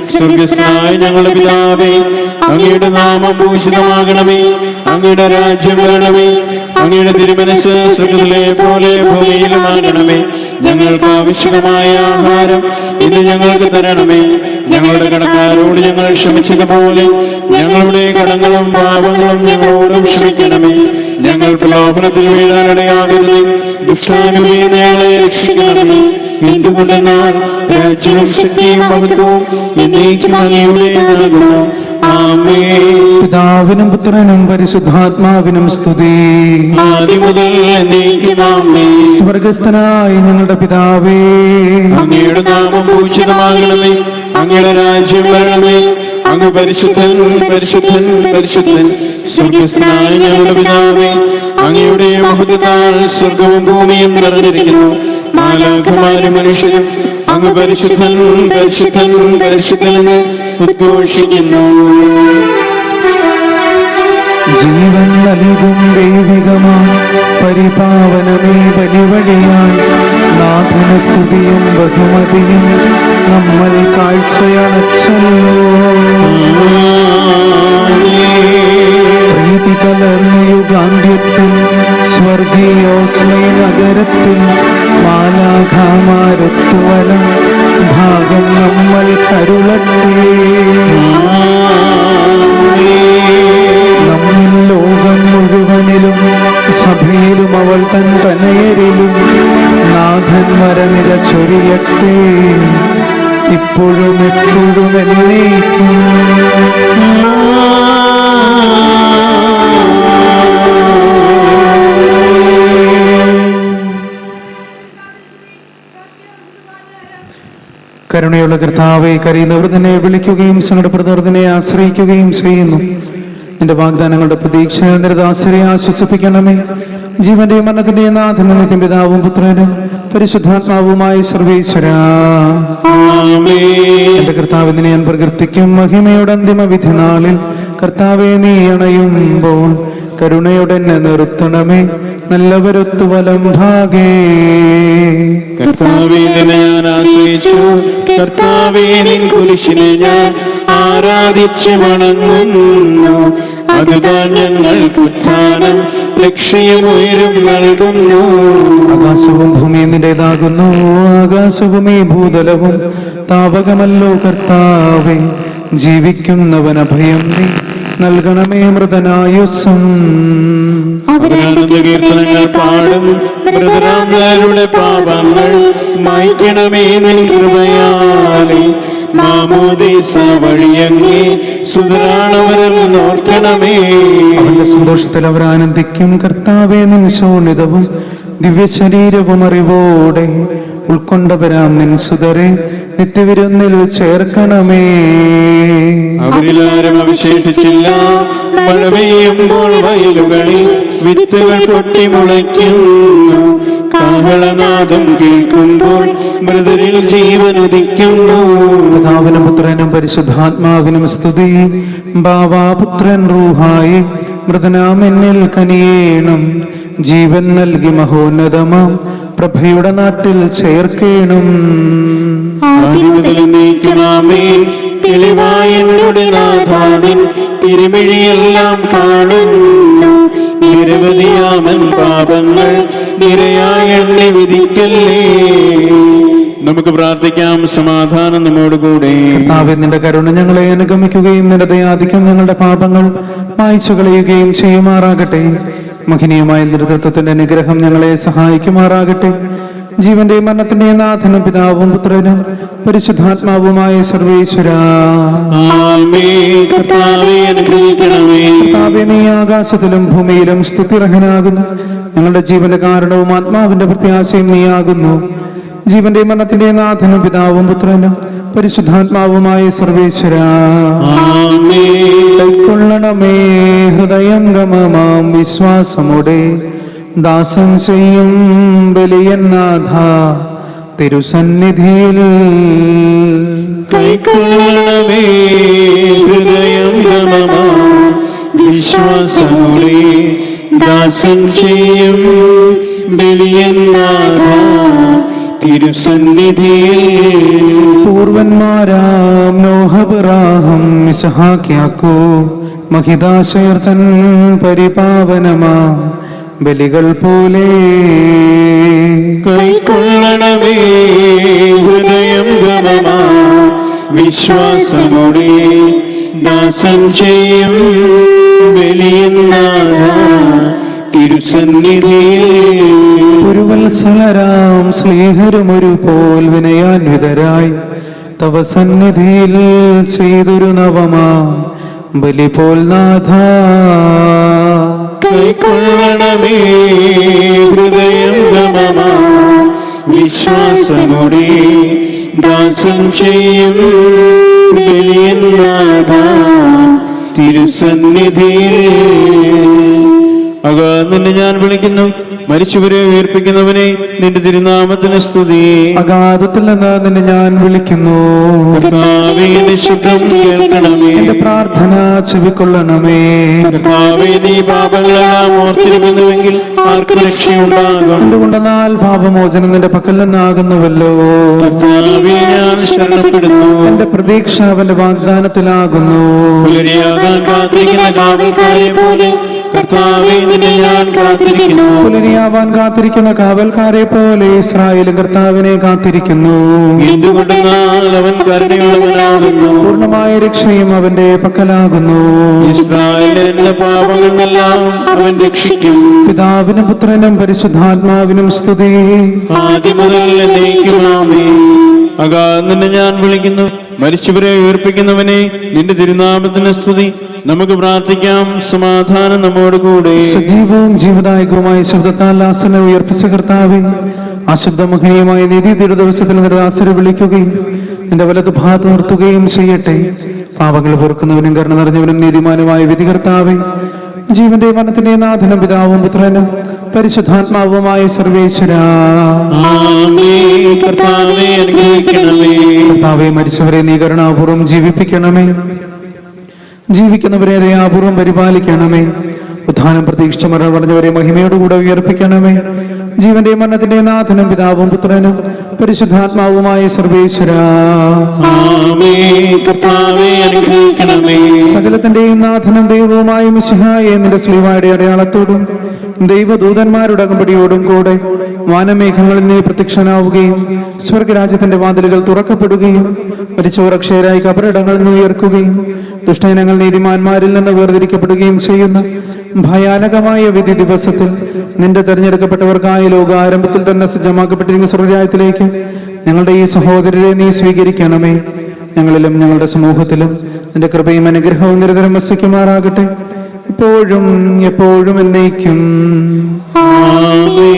സ്വർഗസ്നായ ഞങ്ങളുടെ പിതാവേ അങ്ങയുടെ നാമം ഭൂഷിതമാകണമേ അങ്ങയുടെ രാജ്യം വരണമേ അങ്ങയുടെ തിരുമനസ് സ്വർഗത്തിലെ പോലെ ഭൂമിയിലുമാകണമേ. ഞങ്ങൾക്ക് ആവശ്യമായ ആഹാരം ഇന്ന് ഞങ്ങൾക്ക് തരണമേ. ഞങ്ങളുടെ കടക്കാരോട് ഞങ്ങൾ ക്ഷമിച്ചതുപോലെ ഞങ്ങളുടെ കടങ്ങളും പാപങ്ങളും ഞങ്ങളോടും ക്ഷമിക്കണമേ. ഞങ്ങൾ പ്രലോഭനത്തിൽ വീഴാനിടയാകരുത്. ദുഷ്ടാനുമേ ഞങ്ങളെ രക്ഷിക്കണമേ. എന്തുകൊണ്ടെന്നാൽ രാജ്യവും ശക്തിയും മഹത്വവും എന്നേക്കും അങ്ങയുടേതാകുന്നു ആമേ പിതാവിനും പുത്രനും പരിശുദ്ധാത്മാവിനും സ്തുതി. സ്വർഗസ്ഥനായി ഞങ്ങളുടെ പിതാവേ. അങ്ങയുടെ നാമം പൂഷിതമാകണമേ അങ്ങയുടെ രാജ്യം വരണമേ. അങ്ങ് പരിശുദ്ധൻ പരിശുദ്ധൻ പരിശുദ്ധൻ. സ്വർഗസ്ഥനായി ഞങ്ങളുടെ പിതാവേ അങ്ങയുടെ മഹത്വത്താൽ സ്വർഗവും ഭൂമിയും നിറഞ്ഞിരിക്കുന്നു. മാലാഖമാരും മനുഷ്യരും അങ്ങ് പരിശുദ്ധൻ പരിശുദ്ധൻ പരിശുദ്ധനെ ഉദ്ഘോഷിക്കുന്നു. ജീവൻ നൽകും ദൈവികമാ പരിപാവനമേ ബലിവഴിയായി നാഥന സ്തുതിയും ബഹുമതിയും നമ്മൾ കാഴ്ചയണച്ചല്ലോ. പ്രീതി കലർന്ന സ്വർഗീയോസ്മയ നഗരത്തിൽ മാലാഖാമാരൊത്തുവലം ഭാഗം നമ്മൾ കരുളട്ടേ നമ്മിൽ ലോകം മുഴുവനിലും സഭയിലും അവൾ തൻ തനയരിലും നാഥൻ വരനിര ചൊരിയട്ടെ. ഇപ്പോഴും എപ്പോഴും കരുണയുള്ള കർത്താവെ കരയുന്നവർ തന്നെ വിളിക്കുകയും സങ്കടപ്രദവർദ്ധനെ ആശ്രയിക്കുകയും ചെയ്യുന്നു. എന്റെ വാഗ്ദാനങ്ങളുടെ പ്രതീക്ഷ നിരദാസരെ ആശ്വസിപ്പിക്കണമേ. ജീവന്റെയും മരണത്തിന്റെയും നാഥനും നിത്യം പിതാവും പുത്രനും പരിശുദ്ധാത്മാവുമായി സർവേശ്വര. എന്റെ കർത്താവിനെ ഞാൻ പ്രകൃതിക്കും മഹിമയുടെ അന്തിമ വിധി നാളിൽ. കർത്താവെ നീ അണയുമ്പോൾ കരുണയുടെ നിർത്തണമേ. നല്ലവരൊത്തു വലം ഭാഗേ. കർത്താവേ ഞാൻ ആശ്രയിച്ചു. കർത്താവേ നിൻ കുരിശിനെ ഞാൻ ആരാധിച്ച് വണങ്ങുന്നു. അതുതാൻ ഞങ്ങൾ കുറ്റാനം ലക്ഷ്യമുയരും നൽകുന്നു. ആകാശവും ഭൂമിയും നിന്റേതാകുന്നു. ആകാശവും ഈ ഭൂതലവും. താപകമല്ലോ കർത്താവേ ജീവിക്കുന്നവനഭയം നീ. നൽകണമേ മൃതനായുസം അവരാനന്ദ കീർത്തനങ്ങൾ പാടും. മൃതരാമരുടെ പാപങ്ങൾ മായ്ക്കണമേ നിൻ കൃപയാലേ. മാമോദീസ വഴിയങ്ങേ സുതരാണവരെന്ന് അവന്റെ സന്തോഷത്തിൽ അവർ ആനന്ദിക്കും. കർത്താവേ നിൻ ശോണിതവും ദിവ്യശരീരവും അറിവോടെ ഉൾക്കൊണ്ടവരാം നിൻ സുതരെ നിത്യവിരുന്നിൽ ചേർക്കണമേ. അവരിലാരും അവശേഷിച്ചില്ല. മഴ പെയ്യുമ്പോൾ വയലുകളിൽ വിത്തുകൾ പൊട്ടി മുളയ്ക്കുന്നു. കാഹളനാദം കേൾക്കുമ്പോൾ മൃതരിൽ ജീവൻ ഉദിക്കുന്നു പിതാവിനും പുത്രനും പരിശുദ്ധാത്മാവിനും സ്തുതി. ബാവാപുത്രൻ റൂഹായി മൃതനാമെന്നിൽ കനിയേണം. ജീവൻ നൽകി മഹോന്നതമാം. പ്രഭയുടെ നാട്ടിൽ ചേർക്കേണം. തിരുമിഴിയെല്ലാം കാണുന്നു. നിരവധിയാമൻ പാപങ്ങൾ നിരയായെണ്ണി വിധിക്കല്ലേ. നമുക്ക് പ്രാർത്ഥിക്കാം. സമാധാനം നമ്മോടുകൂടി കർത്താവേ നിന്റെ കരുണ ഞങ്ങളെ അനുഗമിക്കുകയും നിന്റെ ദയാധിക്യം ഞങ്ങളുടെ പാപങ്ങൾ മായ്ച്ചു കളയുകയും ചെയ്യുമാറാകട്ടെ. മഹനീയമായ നേതൃത്വത്തിന്റെ അനുഗ്രഹം ഞങ്ങളെ സഹായിക്കുമാറാകട്ടെ. ജീവന്റെയും മരണത്തിന്റെയും നാഥനും പിതാവും പുത്രനും പരിശുദ്ധാത്മാവുമായ സർവേശ്വര. നീ ആകാശത്തിലും ഭൂമിയിലും സ്തുതിർഹനാകുന്നു ഞങ്ങളുടെ ജീവന്റെ കാരണവും ആത്മാവിന്റെ പ്രത്യാശയും നീയാകുന്നു. ജീവന്റെ മരണത്തിന്റെ നാഥനും പിതാവും പുത്രനും പരിശുദ്ധാത്മാവുമായ സർവേശ്വര. കൈക്കൊള്ളണമേ ഹൃദയം ഗമമാം വിശ്വാസമുടെ. ദാസൻ ചെയ്യും ബലിയനാഥ തിരുസന്നിധിയിൽ. കൈക്കൊള്ളണമേ ഹൃദയം ഗമമാം ദാസൻ ചെയ്യും ബലിയന്നാഥ തിരുസന്നിധിയിൽ പൂർവന്മാരാം നോഹ നിസഹാക്യാക്കോ മഹിതാശയർ തൻ പരിപാവനമാ ബലികൾ പോലെ. കൈക്കൊള്ളണമേ ഹൃദയം ഗമമാ വിശ്വാസമോടെ ദാസൻ ചെയ്യും ബലിയെന്നാഥ തിരുസന്നിധിയിൽ പുരുവത്സലരാം സ്നേഹരുമൊരു പോൽ വിനയാൻവിതരായി തവ സന്നിധിയിൽ ചെയ്തൊരു നവമാ ബലി പോൽ നാഥ. കൈക്കൊള്ളണമേ ഹൃദയം ഗമമാ. വിശ്വാസമുടി ദാസൻ ചെയ്യും ബലിയെന്നാഥ തിരുസന്നിധിയിൽ അക നിന്നെ ഞാൻ വിളിക്കുന്നു. മരിച്ചവരെ ഉയർപ്പിക്കുന്നവനെ നിന്റെ തിരുനാമത്തിന് സ്തുതി. അഗാധത്തിൽ നിന്ന് നിന്നെ ഞാൻ വിളിക്കുന്നു. ശബ്ദം കേൾക്കണമേ. എന്റെ പ്രാർത്ഥന ചെവിക്കൊള്ളണമേ. നീ പാപങ്ങളെല്ലാം ഓർത്തിരിക്കുന്നുവെങ്കിൽ ആർക്ക് രക്ഷയുണ്ടാകും. എന്തുകൊണ്ടെന്നാൽ പാപമോചനം നിന്റെ പക്കൽ നിന്നാകുന്നുവല്ലോ. ഞാൻ ശരണപ്പെടുന്നു. എന്റെ പ്രതീക്ഷ അവന്റെ വാഗ്ദാനത്തിലാകുന്നു. പുലരിയാകാൻ കാത്തിരിക്കുന്ന കാവൽക്കാരെ പോലെ പുലരിയാവാൻ കാത്തിരിക്കുന്ന കാവൽക്കാരെ പോലെ ഇസ്രായേലും കർത്താവിനെ കാത്തിരിക്കുന്നു. അവൻ കരുണയുള്ളവനാകുന്നു. പൂർണമായ രക്ഷയും അവന്റെ പക്കലാകുന്നു. ഇസ്രായേലിന്റെ പാപങ്ങളെല്ലാം അവൻ രക്ഷിക്കും. പിതാവിനും പുത്രനും പരിശുദ്ധാത്മാവിനും സ്തുതി. ഞാൻ വിളിക്കുന്നു. മരിച്ചവരെ ഉയർപ്പിക്കുന്നവനെ നിന്റെ തിരുനാമത്തിന് സ്തുതി. നമുക്ക് പ്രാർത്ഥിക്കാം. സമാധാനം നമ്മോട് കൂടെ. സജീവവും ജീവദായകവുമായ ശബ്ദത്താൽ ആസന ഉയർപ്പിച്ച കർത്താവെ അശുദ്ധമുഖനീയമായ തിരു ദിവസത്തിൽ നിരദാസരെ വിളിക്കുകയും നിന്റെ വലത് ഭാഗത്ത് നിർത്തുകയും ചെയ്യട്ടെ. പാപങ്ങൾ പൊറുക്കുന്നവനും കരുണ നിറഞ്ഞവനും നീതിമാനുമായ വിധി കർത്താവെ ജീവന്റെ മരണത്തിന്റെ നാഥനും പിതാവും പുത്രനും പരിശുദ്ധാത്മാവുമായ സർവേശ്വര. കർത്താവേ മരിച്ചവരെ നീ കരുണാപൂർവം ജീവിപ്പിക്കണമേ. ജീവിക്കുന്നവരെ ദയാപൂർവം പരിപാലിക്കണമേ. ഉത്ഥാനം പ്രതീക്ഷിച്ച മരണം പറഞ്ഞവരെ മഹിമയോടുകൂടെ ഉയർപ്പിക്കണമേ. ജീവന്റെ മരണത്തിന്റെ നാഥനും പിതാവും പുത്രനും പരിശുദ്ധാത്മാവുമായ സർവേശ്വര. സകലത്തിന്റെയും നാഥനും ദൈവവുമായ മിശിഹായ നിന്റെ സ്ലീവായുടെ അടയാളത്തോടും ദൈവദൂതന്മാരുടെ അകമ്പടിയോടും കൂടെ വാനമേഘങ്ങളിൽ നീ പ്രത്യക്ഷനാവുകയും സ്വർഗരാജ്യത്തിന്റെ വാതിലുകൾ തുറക്കപ്പെടുകയും മരിച്ചവർ അക്ഷയരായി കബറിടങ്ങളിൽ നിന്ന് ഉയർക്കുകയും ദുഷ്ടയിനങ്ങൾ നീതിമാന്മാരിൽ നിന്ന് വേർതിരിക്കപ്പെടുകയും ചെയ്യുന്ന ഭയാനകമായ വിധി ദിവസത്തിൽ നിന്റെ തെരഞ്ഞെടുക്കപ്പെട്ടവർക്കായ ലോക ആരംഭത്തിൽ തന്നെ സജ്ജമാക്കപ്പെട്ടിരിക്കുന്ന സ്വർഗരാജ്യത്തിലേക്ക് ഞങ്ങളുടെ ഈ സഹോദരരെ നീ സ്വീകരിക്കണമേ. ഞങ്ങളിലും ഞങ്ങളുടെ സമൂഹത്തിലും നിന്റെ കൃപയും അനുഗ്രഹവും നിരന്തരം വസിക്കുമാറാകട്ടെ. എപ്പോഴും എപ്പോഴും എന്നേക്കും. ആമേ